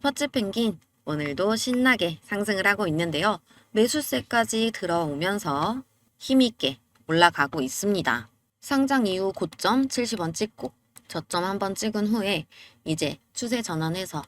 퍼츠 펭귄 오늘도 신나게 상승을 하고 있는데요. 매수세까지 들어오면서 힘있게 올라가고 있습니다. 상장 이후 고점 70원 찍고 저점 한번 찍은 후에 이제 추세 전환해서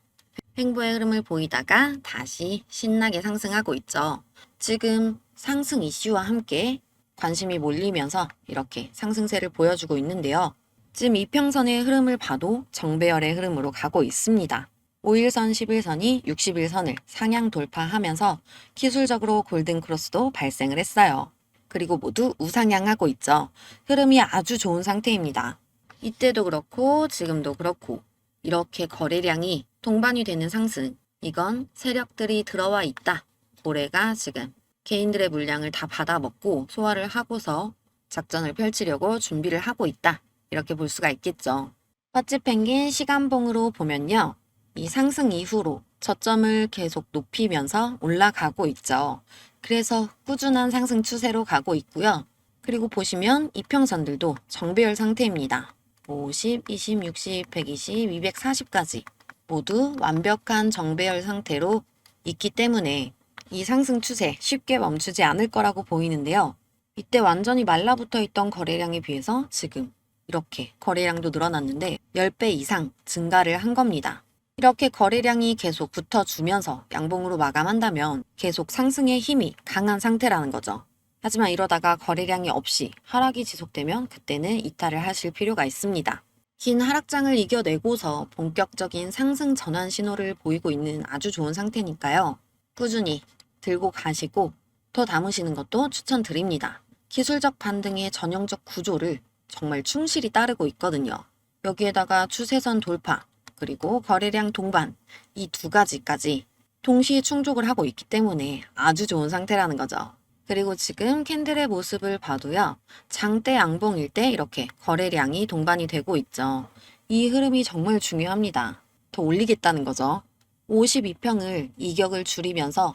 횡보의 흐름을 보이다가 다시 신나게 상승하고 있죠. 지금 상승 이슈와 함께 관심이 몰리면서 이렇게 상승세를 보여주고 있는데요. 지금 이평선의 흐름을 봐도 정배열의 흐름으로 가고 있습니다. 5일선, 11선이 61선을 상향 돌파하면서 기술적으로 골든 크로스도 발생을 했어요. 그리고 모두 우상향하고 있죠. 흐름이 아주 좋은 상태입니다. 이때도 그렇고 지금도 그렇고 이렇게 거래량이 동반이 되는 상승 이건 세력들이 들어와 있다. 고래가 지금 개인들의 물량을 다 받아먹고 소화를 하고서 작전을 펼치려고 준비를 하고 있다. 이렇게 볼 수가 있겠죠. 퍼츠 펭귄 시간봉으로 보면요. 이 상승 이후로 저점을 계속 높이면서 올라가고 있죠. 그래서 꾸준한 상승 추세로 가고 있고요. 그리고 보시면 이평선들도 정배열 상태입니다. 50, 20, 60, 120, 240까지 모두 완벽한 정배열 상태로 있기 때문에 이 상승 추세 쉽게 멈추지 않을 거라고 보이는데요. 이때 완전히 말라붙어 있던 거래량에 비해서 지금 이렇게 거래량도 늘어났는데 10배 이상 증가를 한 겁니다. 이렇게 거래량이 계속 붙어주면서 양봉으로 마감한다면 계속 상승의 힘이 강한 상태라는 거죠. 하지만 이러다가 거래량이 없이 하락이 지속되면 그때는 이탈을 하실 필요가 있습니다. 긴 하락장을 이겨내고서 본격적인 상승 전환 신호를 보이고 있는 아주 좋은 상태니까요. 꾸준히 들고 가시고 더 담으시는 것도 추천드립니다. 기술적 반등의 전형적 구조를 정말 충실히 따르고 있거든요. 여기에다가 추세선 돌파, 그리고 거래량 동반, 이 두 가지까지 동시에 충족을 하고 있기 때문에 아주 좋은 상태라는 거죠. 그리고 지금 캔들의 모습을 봐도요. 장대 양봉일 때 이렇게 거래량이 동반이 되고 있죠. 이 흐름이 정말 중요합니다. 더 올리겠다는 거죠. 52평을 이격을 줄이면서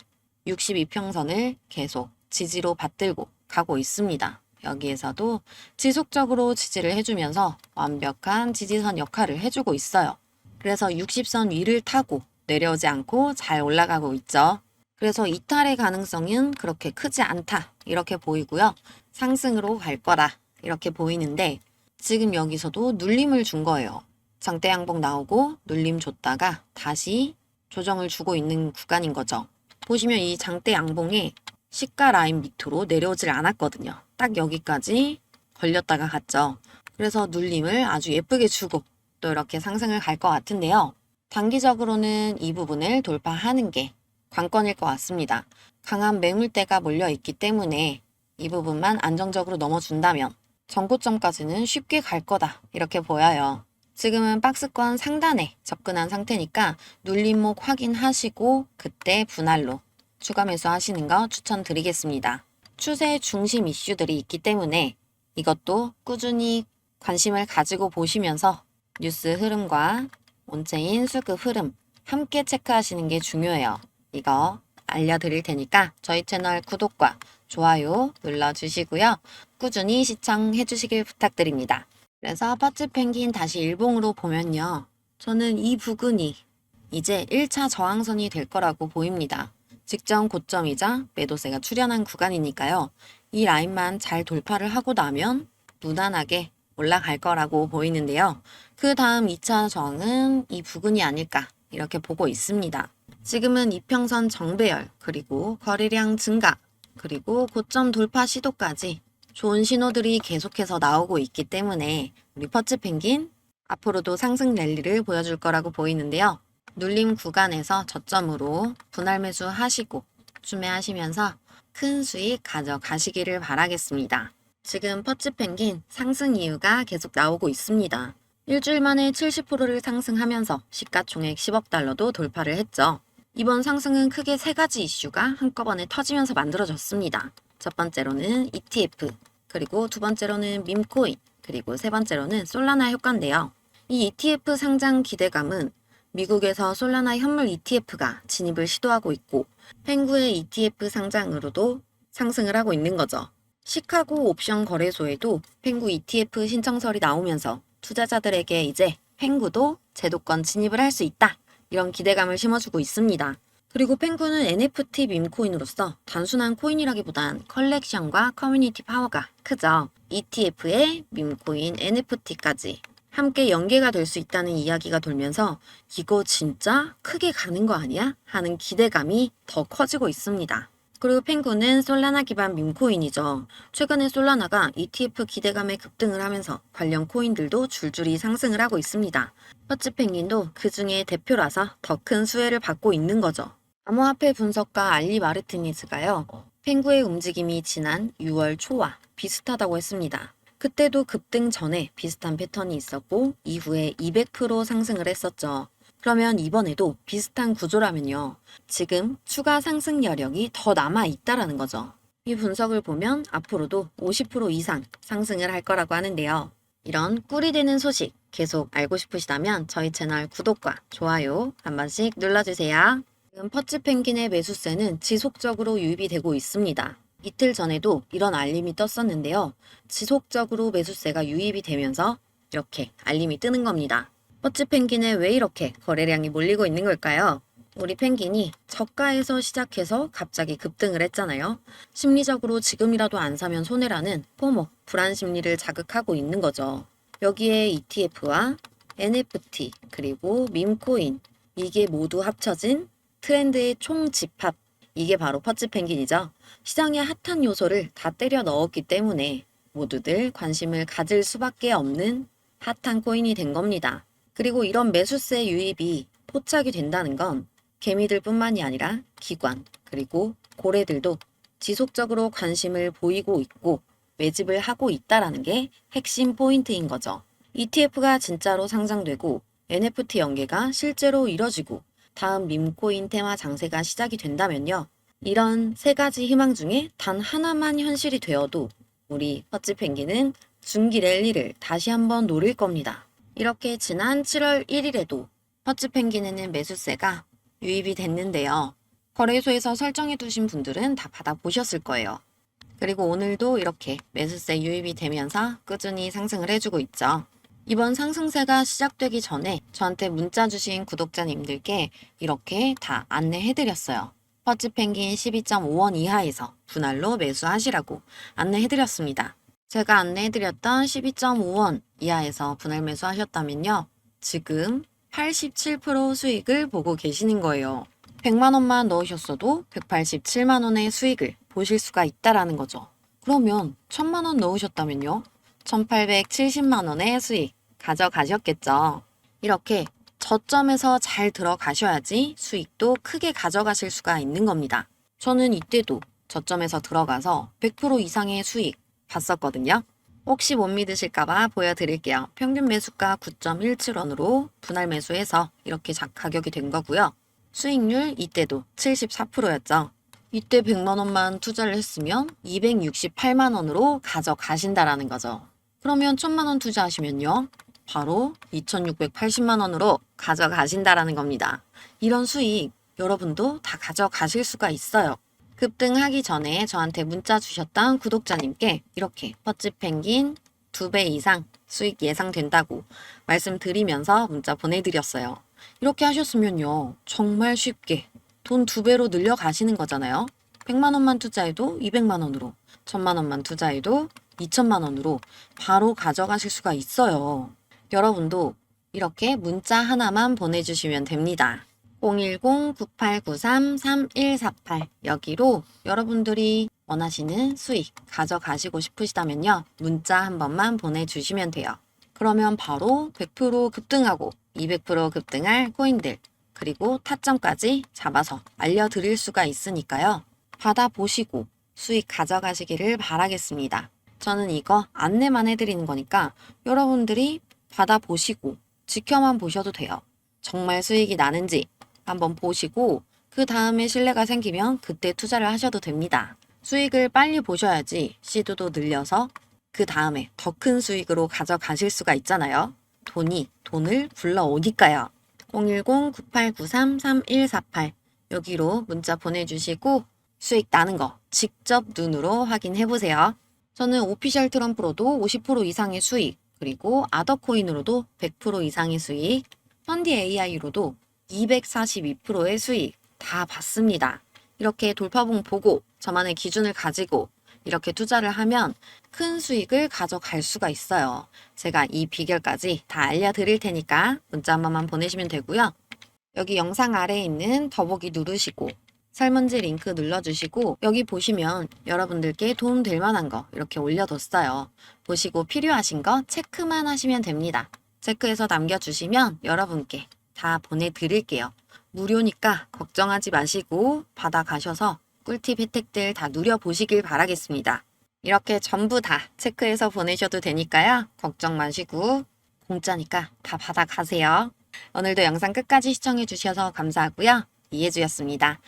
62평선을 계속 지지로 받들고 가고 있습니다. 여기에서도 지속적으로 지지를 해주면서 완벽한 지지선 역할을 해주고 있어요. 그래서 60선 위를 타고 내려오지 않고 잘 올라가고 있죠. 그래서 이탈의 가능성은 그렇게 크지 않다. 이렇게 보이고요. 상승으로 갈 거라. 이렇게 보이는데 지금 여기서도 눌림을 준 거예요. 장대 양봉 나오고 눌림 줬다가 다시 조정을 주고 있는 구간인 거죠. 보시면 이 장대 양봉이 시가 라인 밑으로 내려오질 않았거든요. 딱 여기까지 걸렸다가 갔죠. 그래서 눌림을 아주 예쁘게 주고 또 이렇게 상승을 갈 것 같은데요. 단기적으로는 이 부분을 돌파하는 게 관건일 것 같습니다. 강한 매물대가 몰려 있기 때문에 이 부분만 안정적으로 넘어준다면 전고점까지는 쉽게 갈 거다 이렇게 보여요. 지금은 박스권 상단에 접근한 상태니까 눌림목 확인하시고 그때 분할로 추가 매수 하시는 거 추천드리겠습니다. 추세 중심 이슈들이 있기 때문에 이것도 꾸준히 관심을 가지고 보시면서 뉴스 흐름과 온체인 수급 흐름 함께 체크하시는 게 중요해요. 이거 알려드릴 테니까 저희 채널 구독과 좋아요 눌러주시고요. 꾸준히 시청해 주시길 부탁드립니다. 그래서 퍼츠 펭귄 다시 일봉으로 보면요. 저는 이 부근이 이제 1차 저항선이 될 거라고 보입니다. 직전 고점이자 매도세가 출현한 구간이니까요. 이 라인만 잘 돌파를 하고 나면 무난하게 올라갈 거라고 보이는데요. 그 다음 2차 저항은 이 부근이 아닐까 이렇게 보고 있습니다. 지금은 이평선 정배열, 그리고 거래량 증가, 그리고 고점 돌파 시도까지 좋은 신호들이 계속해서 나오고 있기 때문에 우리 퍼츠 펭귄 앞으로도 상승 랠리를 보여줄 거라고 보이는데요. 눌림 구간에서 저점으로 분할 매수 하시고 주매하시면서 큰 수익 가져가시기를 바라겠습니다. 지금 퍼츠 펭귄 상승 이유가 계속 나오고 있습니다. 일주일 만에 70%를 상승하면서 시가총액 10억 달러도 돌파를 했죠. 이번 상승은 크게 세 가지 이슈가 한꺼번에 터지면서 만들어졌습니다. 첫 번째로는 ETF, 그리고 두 번째로는 밈코인, 그리고 세 번째로는 솔라나 효과인데요. 이 ETF 상장 기대감은 미국에서 솔라나 현물 ETF가 진입을 시도하고 있고 펭구의 ETF 상장으로도 상승을 하고 있는 거죠. 시카고 옵션 거래소에도 펭구 ETF 신청설이 나오면서 투자자들에게 이제 펭구도 제도권 진입을 할 수 있다. 이런 기대감을 심어주고 있습니다. 그리고 펭구는 NFT 밈코인으로서 단순한 코인이라기보단 컬렉션과 커뮤니티 파워가 크죠. ETF에 밈코인 NFT까지 함께 연계가 될 수 있다는 이야기가 돌면서 이거 진짜 크게 가는 거 아니야? 하는 기대감이 더 커지고 있습니다. 그리고 펭구는 솔라나 기반 밈코인이죠. 최근에 솔라나가 ETF 기대감에 급등을 하면서 관련 코인들도 줄줄이 상승을 하고 있습니다. 퍼치 펭귄도 그 중에 대표라서 더 큰 수혜를 받고 있는 거죠. 암호화폐 분석가 알리 마르티니즈가요. 펭구의 움직임이 지난 6월 초와 비슷하다고 했습니다. 그때도 급등 전에 비슷한 패턴이 있었고 이후에 200% 상승을 했었죠. 그러면 이번에도 비슷한 구조라면요. 지금 추가 상승 여력이 더 남아 있다라는 거죠. 이 분석을 보면 앞으로도 50% 이상 상승을 할 거라고 하는데요. 이런 꿀이 되는 소식 계속 알고 싶으시다면 저희 채널 구독과 좋아요 한 번씩 눌러주세요. 지금 퍼치 펭귄의 매수세는 지속적으로 유입이 되고 있습니다. 이틀 전에도 이런 알림이 떴었는데요. 지속적으로 매수세가 유입이 되면서 이렇게 알림이 뜨는 겁니다. 퍼치 펭귄에 왜 이렇게 거래량이 몰리고 있는 걸까요? 우리 펭귄이 저가에서 시작해서 갑자기 급등을 했잖아요. 심리적으로 지금이라도 안 사면 손해라는 포모, 불안 심리를 자극하고 있는 거죠. 여기에 ETF와 NFT, 그리고 밈코인, 이게 모두 합쳐진 트렌드의 총 집합, 이게 바로 퍼치 펭귄이죠. 시장의 핫한 요소를 다 때려 넣었기 때문에 모두들 관심을 가질 수밖에 없는 핫한 코인이 된 겁니다. 그리고 이런 매수세 유입이 포착이 된다는 건 개미들 뿐만이 아니라 기관, 그리고 고래들도 지속적으로 관심을 보이고 있고 매집을 하고 있다라는 게 핵심 포인트인 거죠. ETF가 진짜로 상장되고 NFT 연계가 실제로 이뤄지고 다음 밈코인 테마 장세가 시작이 된다면요. 이런 세 가지 희망 중에 단 하나만 현실이 되어도 우리 퍼치 펭귄은 중기 랠리를 다시 한번 노릴 겁니다. 이렇게 지난 7월 1일에도 퍼치 펭귄에는 매수세가 유입이 됐는데요. 거래소에서 설정해 두신 분들은 다 받아보셨을 거예요. 그리고 오늘도 이렇게 매수세 유입이 되면서 꾸준히 상승을 해주고 있죠. 이번 상승세가 시작되기 전에 저한테 문자 주신 구독자님들께 이렇게 다 안내해드렸어요. 퍼치 펭귄 12.5원 이하에서 분할로 매수하시라고 안내해드렸습니다. 제가 안내해드렸던 12.5원 이하에서 분할 매수하셨다면요. 지금 87% 수익을 보고 계시는 거예요. 100만 원만 넣으셨어도 187만 원의 수익을 보실 수가 있다라는 거죠. 그러면 1000만 원 넣으셨다면요. 1870만 원의 수익 가져가셨겠죠. 이렇게 저점에서 잘 들어가셔야지 수익도 크게 가져가실 수가 있는 겁니다. 저는 이때도 저점에서 들어가서 100% 이상의 수익 봤었거든요. 혹시 못 믿으실까봐 보여드릴게요. 평균 매수가 9.17원으로 분할 매수해서 이렇게 자- 가격이 된 거고요. 수익률 이때도 74%였죠. 이때 100만 원만 투자를 했으면 268만 원으로 가져가신다라는 거죠. 그러면 1000만 원 투자하시면요. 바로 2680만 원으로 가져가신다라는 겁니다. 이런 수익 여러분도 다 가져가실 수가 있어요. 급등하기 전에 저한테 문자 주셨던 구독자님께 이렇게 퍼치 펭귄 2배 이상 수익 예상된다고 말씀드리면서 문자 보내드렸어요. 이렇게 하셨으면요. 정말 쉽게 돈 두 배로 늘려가시는 거잖아요. 100만 원만 투자해도 200만 원으로, 1000만 원만 투자해도 2천만 원으로 바로 가져가실 수가 있어요. 여러분도 이렇게 문자 하나만 보내주시면 됩니다. 010-9893-3148 여기로 여러분들이 원하시는 수익 가져가시고 싶으시다면요. 문자 한 번만 보내주시면 돼요. 그러면 바로 100% 급등하고 200% 급등할 코인들 그리고 타점까지 잡아서 알려드릴 수가 있으니까요. 받아보시고 수익 가져가시기를 바라겠습니다. 저는 이거 안내만 해드리는 거니까 여러분들이 받아보시고 지켜만 보셔도 돼요. 정말 수익이 나는지 한번 보시고 그 다음에 신뢰가 생기면 그때 투자를 하셔도 됩니다. 수익을 빨리 보셔야지 시도도 늘려서 그 다음에 더 큰 수익으로 가져가실 수가 있잖아요. 돈이 돈을 불러오니까요. 010-9893-3148 여기로 문자 보내주시고 수익 나는 거 직접 눈으로 확인해 보세요. 저는 오피셜 트럼프로도 50% 이상의 수익, 그리고 아더코인으로도 100% 이상의 수익, 펀디 AI로도 242%의 수익 다 봤습니다. 이렇게 돌파봉 보고 저만의 기준을 가지고 이렇게 투자를 하면 큰 수익을 가져갈 수가 있어요. 제가 이 비결까지 다 알려드릴 테니까 문자 한 번만 보내시면 되고요. 여기 영상 아래에 있는 더보기 누르시고 설문지 링크 눌러주시고 여기 보시면 여러분들께 도움될 만한 거 이렇게 올려뒀어요. 보시고 필요하신 거 체크만 하시면 됩니다. 체크해서 남겨주시면 여러분께 다 보내드릴게요. 무료니까 걱정하지 마시고 받아가셔서 꿀팁 혜택들 다 누려보시길 바라겠습니다. 이렇게 전부 다 체크해서 보내셔도 되니까요. 걱정 마시고 공짜니까 다 받아가세요. 오늘도 영상 끝까지 시청해 주셔서 감사하고요. 이해주였습니다.